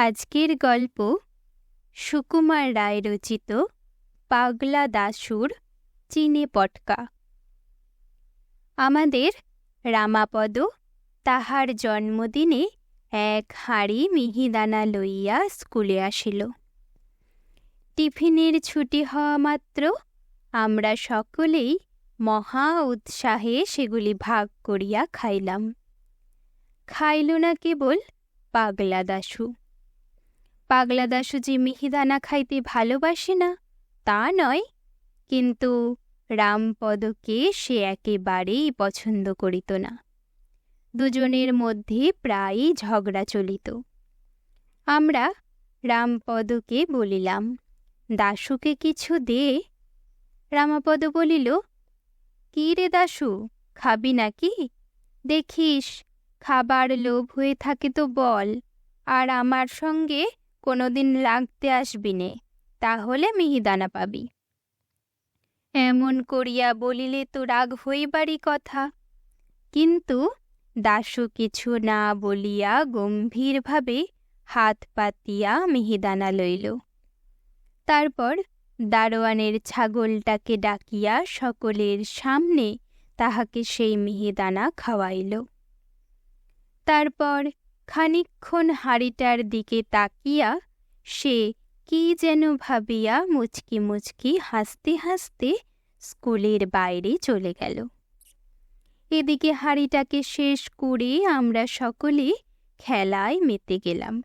আজকের গল্প সুকুমার রায় রচিত পাগলা দাসুর চিনে পটকা। আমাদের রামাপদ তাহার জন্মদিনে এক হাঁড়ি মিহিদানা লইয়া স্কুলে আসিল। টিফিনের ছুটি হওয়া মাত্র আমরা সকলেই মহা উৎসাহে সেগুলি ভাগ করিয়া খাইলাম। খাইল না কেবল পাগলা দাশু পাগলা দাশু যে মিহিদানা খাইতে ভালোবাসে না, তা নয়। কিন্তু রামপদকে সে একেবারেই পছন্দ করিত না। দুজনের মধ্যে প্রায়ই ঝগড়া চলিত। আমরা রামপদকে বলিলাম, দাশুকে কিছু দে। রামাপদ বলিল, কি রে দাশু, খাবি নাকি? দেখিস, খাবার লোভ হয়ে থাকে তো বল, আর আমার সঙ্গে কোনোদিন লাগতে আসবি নে, তাহলে মিহিদানা পাবি। এমন করিয়া বলিলে তো রাগ হইবারই কথা। কিন্তু দাশু কিছু না বলিয়া গম্ভীরভাবে হাত পাতিয়া মিহিদানা লইল। তারপর দারোয়ানের ছাগলটাকে ডাকিয়া সকলের সামনে তাহাকে সেই মিহিদানা খাওয়াইল। তারপর খানিক্ষণ হাড়িটার দিকে তাকিয়া সে কি যেন ভাবিয়া মুচকি মুচকি হাসতে হাসতে স্কুলের বাইরে চলে গেল। এদিকে হাড়িটাকে শেষ করে আমরা সকলে খেলায় মেতে গেলাম।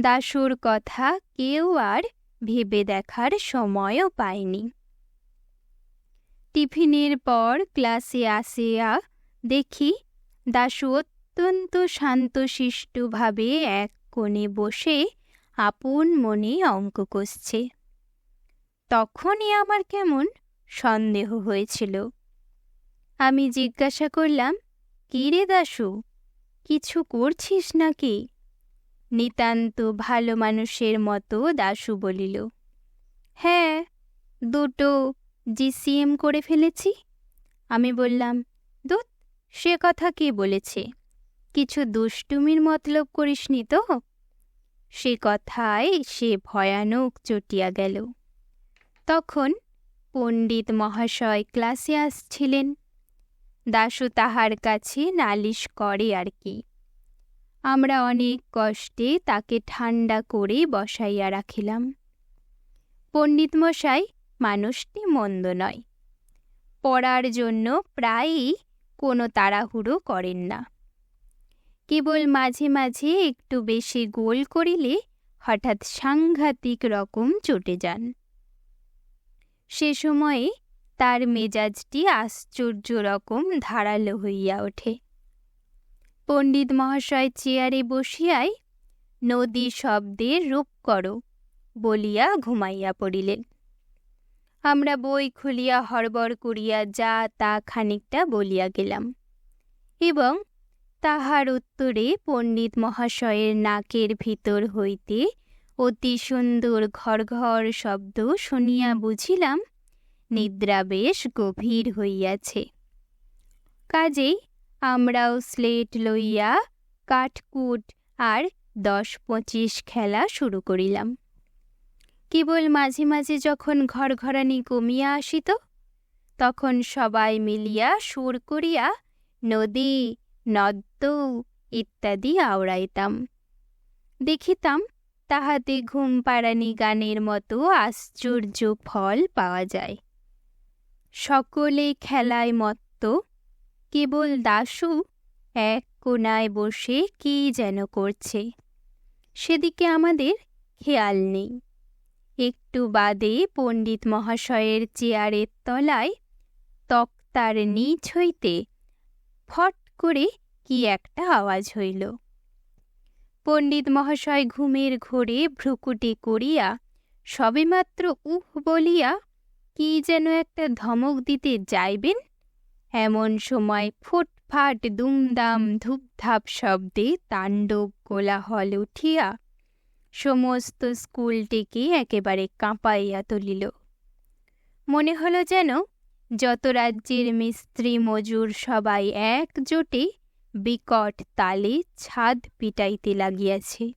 দাসুর কথা কেউ আর ভেবে দেখার সময়ও পায়নি। টিফিনের পর ক্লাসে আসিয়া দেখি দাসু অত্যন্ত শান্তশিষ্টভাবে এক কোণে বসে আপন মনে অঙ্ক কষছে। তখনই আমার কেমন সন্দেহ হয়েছিল। আমি জিজ্ঞাসা করলাম কী রে দাসু কিছু করছিস নাকি? নিতান্ত ভালো মানুষের মতো দাশু বলিল হ্যাঁ দুটো জিসিএম করে ফেলেছি। আমি বললাম দুধ সে কথা কে বলেছে? কিছু দুষ্টুমির মতলব করিসনি তো? সে কথায় সে ভয়ানক চটিয়া গেল। তখন পণ্ডিত মহাশয় ক্লাসে আসছিলেন। দাশু তাহার কাছে নালিশ করে আর কি। আমরা অনেক কষ্টে তাকে ঠান্ডা করে বসাইয়া রাখিলাম। পণ্ডিত মশাই, মানুষটি মন্দ নয়। পড়ার জন্য প্রায়ই কোনো তাড়াহুড়ো করেন না। কেবল মাঝে মাঝে একটু বেশি গোল করিলে হঠাৎ সাংঘাতিক রকম চটে যান। সে সময়ে তার মেজাজটি আশ্চর্য রকম ধারালো হইয়া ওঠে। পণ্ডিত মহাশয় চেয়ারে বসিয়াই নদী শব্দে রূপ করো বলিয়া ঘুমাইয়া পড়িলেন। আমরা বই খুলিয়া হড়বড় করিয়া যা তা খানিকটা বলিয়া গেলাম এবং তাহার উত্তরে পণ্ডিত মহাশয়ের নাকের ভিতর হইতে অতি সুন্দর ঘর ঘর শব্দ শুনিয়া বুঝিলাম নিদ্রা বেশ গভীর হইয়াছে। কাজেই আমরাও স্লেট লইয়া কাঠকুট আর দশ পঁচিশ খেলা শুরু করিলাম। কেবল মাঝে মাঝে যখন ঘরঘরানি কমিয়া আসিত তখন সবাই মিলিয়া সুর করিয়া নদী নদ্য ইত্যাদি আওড়াইতাম। দেখিতাম তাহাতে ঘুম পাড়ানি গানের মতো আশ্চর্য ফল পাওয়া যায়। সকলে খেলায় মত্ত, কেবল দাশু এক কোনায় বসে কি যেন করছে। সেদিকে আমাদের খেয়াল নেই। একটু বাদে পণ্ডিত মহাশয়ের চেয়ারের তলায় তক্তার নিচ হইতে ফট করে কি একটা আওয়াজ হইল। পণ্ডিত মহাশয় ঘুমের ঘোরে ভ্রুকুটি করিয়া সবেমাত্র উহ বলিয়া, কি যেন একটা ধমক দিতে যাইবেন? এমন সময় ফুটফাট দুমদাম ধূপধাপ শব্দে তাণ্ডব কোলাহল উঠিয়া সমস্ত স্কুলটিকে একেবারে কাঁপাইয়া তুলিল। মনে হলো যেন যত রাজ্যের মিস্ত্রি মজুর সবাই একজোটে বিকট তালে ছাদ পিটাইতে লাগিয়াছে।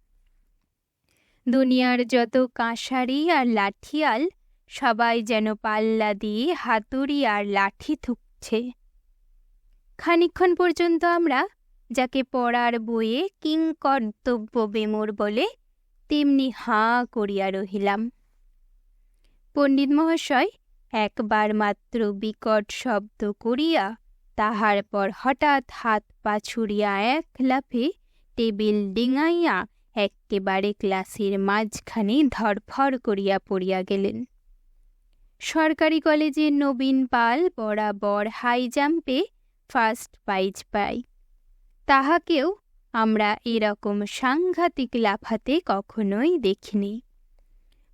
দুনিয়ার যত কাঁসারি আর লাঠিয়াল, সবাই যেন পাল্লা দিয়ে হাতুড়ি আর লাঠি থুকছে। খানিক্ষণ পর্যন্ত আমরা যাকে পড়ার বইয়ে কিংকর্তব্য বেমোর বলে তেমনি হাঁ করিয়া রহিলাম। পণ্ডিত মহাশয় একবার মাত্র বিকট শব্দ করিয়া তাহার পর হঠাৎ হাত পা ছুড়িয়া এক লাফে টেবিল ডিঙাইয়া এক্কেবারে ক্লাসের মাঝখানে ধরফর করিয়া পড়িয়া গেলেন। সরকারি কলেজের নবীন পাল বরাবর হাই জাম্পে ফার্স্ট প্রাইজ পাই তাহাকেও আমরা এরকম সাংঘাতিক লাফাতে কখনোই দেখিনি।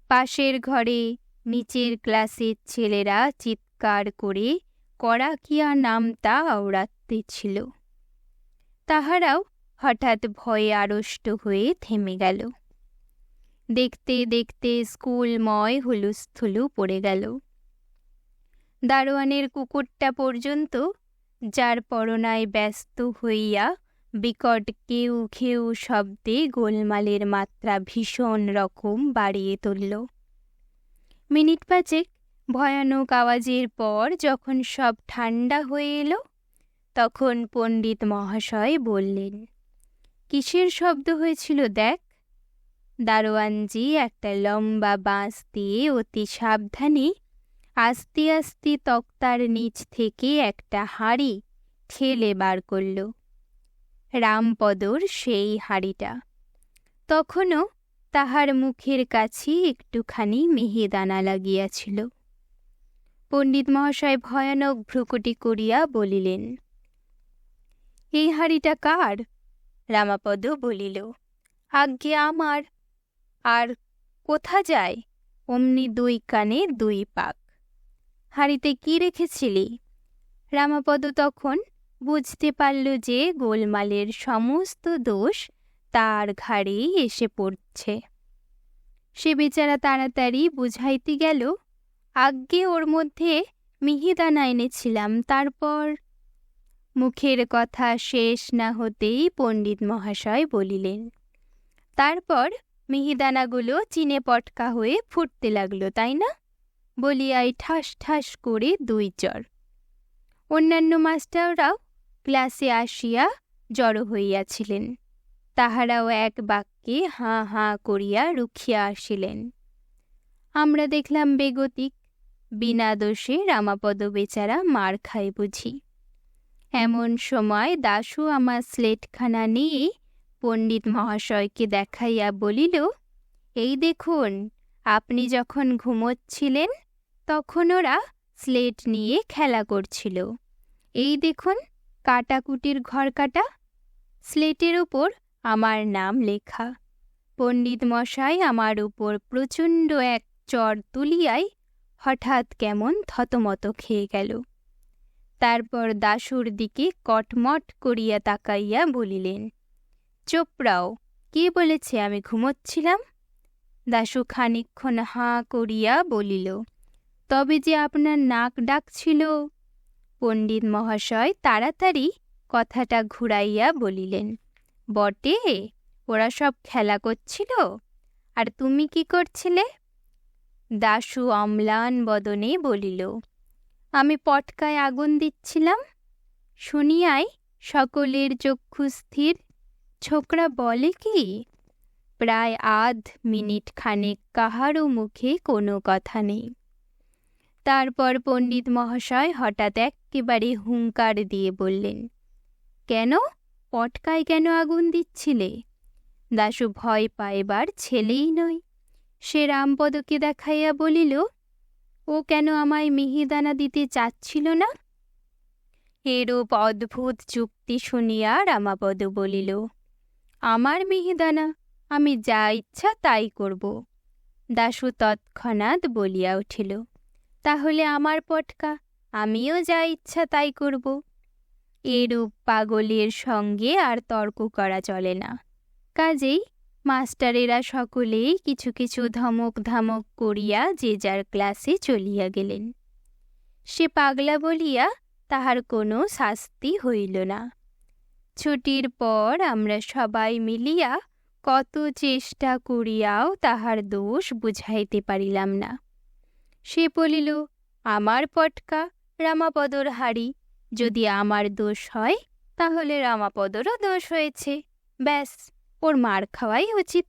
পাশের ঘরে নিচের ক্লাসের ছেলেরা চিৎকার করে কড়াকিয়া নামতা ছিল। তাহারাও হঠাৎ ভয়ে আড়ষ্ট হয়ে থেমে গেল। দেখতে দেখতে স্কুলময় হুলুস্থুলু পড়ে গেল। দারোয়ানের কুকুরটা পর্যন্ত, যার পরনায় ব্যস্ত হইয়া বিকট কেউ খেউ শব্দে গোলমালের মাত্রা ভীষণ রকম বাড়িয়ে তুলল। মিনিট পাঁচেক। ভয়ানক আওয়াজের পর যখন সব ঠান্ডা হয়ে এলো, তখন পণ্ডিত মহাশয় বললেন, কিসের শব্দ হয়েছিল দেখ। দারোয়ানজি একটা লম্বা বাঁশ দিয়ে অতি সাবধানে আস্তে আস্তে তক্তার নিচ থেকে একটা হাঁড়ি ঠেলে বার করল। রামপদর সেই হাঁড়িটা। তখনও তাহার মুখের কাছে একটুখানি মেহেদানা লাগিয়াছিল। পণ্ডিত মহাশয় ভয়ানক ভ্রুকুটি করিয়া বলিলেন, এই হাঁড়িটা কার? রামাপদ বলিল, আজ্ঞে আমার। আর কোথা যায়? অমনি দুই কানে দুই পাক। হাঁড়িতে কি রেখেছিলি? রামাপদ তখন বুঝতে পারল যে গোলমালের সমস্ত দোষ তার ঘাড়েই এসে পড়ছে। সে বেচারা তাড়াতাড়ি বুঝাইতে গেল, আজ্ঞে ওর মধ্যে মিহিদানা এনেছিলাম, তারপর? মুখের কথা শেষ না হতেই পণ্ডিত মহাশয় বলিলেন, তারপর মিহিদানাগুলো চিনে পটকা হয়ে ফুটতে লাগল, তাই না? বলিয়াই ঠাস ঠাস করে দুই চর। অন্যান্য মাস্টাররাও ক্লাসে আসিয়া জড়ো হইয়াছিলেন। তাহারাও এক বাক্যে হাঁ হাঁ করিয়া রুখিয়া আসিলেন। আমরা দেখলাম বেগতিক, বিনা দোষে রামাপদ বেচারা মার খায় বুঝি। এমন সময় দাশু আমার স্লেটখানা নিয়ে পণ্ডিত মহাশয়কে দেখাইয়া বলিল, এই দেখুন, আপনি যখন ঘুমোচ্ছিলেন, তখন ওরা স্লেট নিয়ে খেলা করছিল। এই দেখুন, কাটাকুটির ঘর কাটা স্লেটের ওপর আমার নাম লেখা। পণ্ডিত মশাই আমার উপর প্রচণ্ড এক চর তুলিয়াই হঠাৎ কেমন থতমত খেয়ে গেল। তারপর দাসুর দিকে কটমট করিয়া তাকাইয়া বলিলেন, চোপড়াও, কে বলেছে আমি ঘুমোচ্ছিলাম? দাসু খানিক্ষণ হাঁ করিয়া বলিল, তবে যে আপনার নাক ডাকছিল? পণ্ডিত মহাশয় তাড়াতাড়ি কথাটা ঘুরাইয়া বলিলেন বটে, ওরা সব খেলা করছিল। আর তুমি কি করছিলে? দাশু অম্লান বদনে বলিল, আমি পটকায় আগুন দিচ্ছিলাম। শুনিয়াই সকলের চক্ষু স্থির। ছোকরা বলে কি, প্রায় আধ মিনিট খানেক কাহারও মুখে কোনো কথা নেই। তারপর পণ্ডিত মহাশয় হঠাৎ একেবারে হুঙ্কার দিয়ে বললেন, কেন? পটকায় কেন আগুন দিচ্ছিলে? দাশু ভয় পাইবার ছেলেই নয়। সে রামপদকে দেখাইয়া বলিল, ও কেন আমায় মিহিদানা দিতে চাচ্ছিল না? এরূপ অদ্ভুত যুক্তি শুনিয়া রামাপদ বলিল, আমার মিহিদানা আমি যা ইচ্ছা তাই করব। দাশু তৎক্ষণাৎ বলিয়া উঠিল, তাহলে আমার পটকা, আমিও যা ইচ্ছা তাই করব। এরূপ পাগলের সঙ্গে আর তর্ক করা চলে না। কাজেই মাস্টারেরা সকলেই কিছু কিছু ধমক ধামক করিয়া যে যার ক্লাসে চলিয়া গেলেন। সে পাগলা বলিয়া তাহার কোনো শাস্তি হইল না। ছুটির পর আমরা সবাই মিলিয়া কত চেষ্টা করিয়াও তাহার দোষ বুঝাইতে পারিলাম না। সে বলিল, আমার পটকা, রামাপদর হাড়ি যদি আমার দোষ হয় তাহলে রামাপদরও দোষ হয়েছে। ব্যাস ওর মার খাওয়াই উচিত।